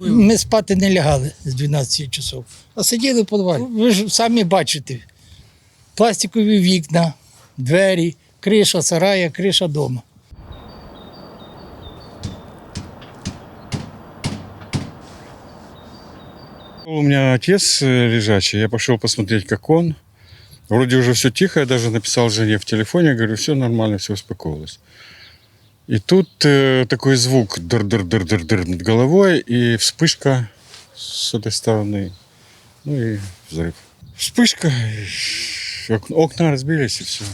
Ми спати не лягали з 12 часов, а сиділи в підвалі. Ви ж самі бачите. Пластикові вікна, двері, криша сарая, криша дома. У меня отец э, лежачий, я пошел посмотреть, как он. Вроде уже все тихо, я даже написал жене в телефоне, говорю, все нормально, все успокоилось. И тут э, такой звук дыр-дыр-дыр-дыр-дыр над головой, и вспышка с этой стороны. Ну и взрыв. Вспышка, и ок- окна разбились, и все.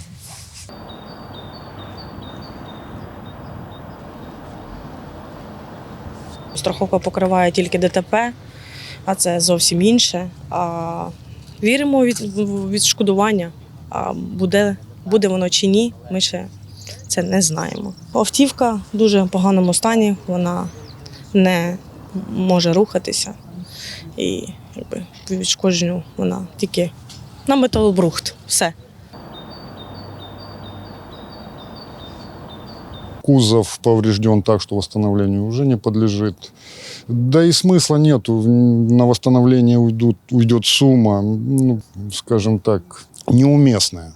Страховка покриває тільки ДТП, а це зовсім інше. А віримо у від, в відшкодування. А буде, буде воно чи ні, ми ще це не знаємо. Автівка в дуже поганому стані, вона не може рухатися. І якби, відшкодженню вона тільки на металобрухт. Все. Кузов поврежден так, что восстановлению уже не подлежит. Да и смысла нету. На восстановление уйдут, уйдет сумма, ну, скажем так, неуместная.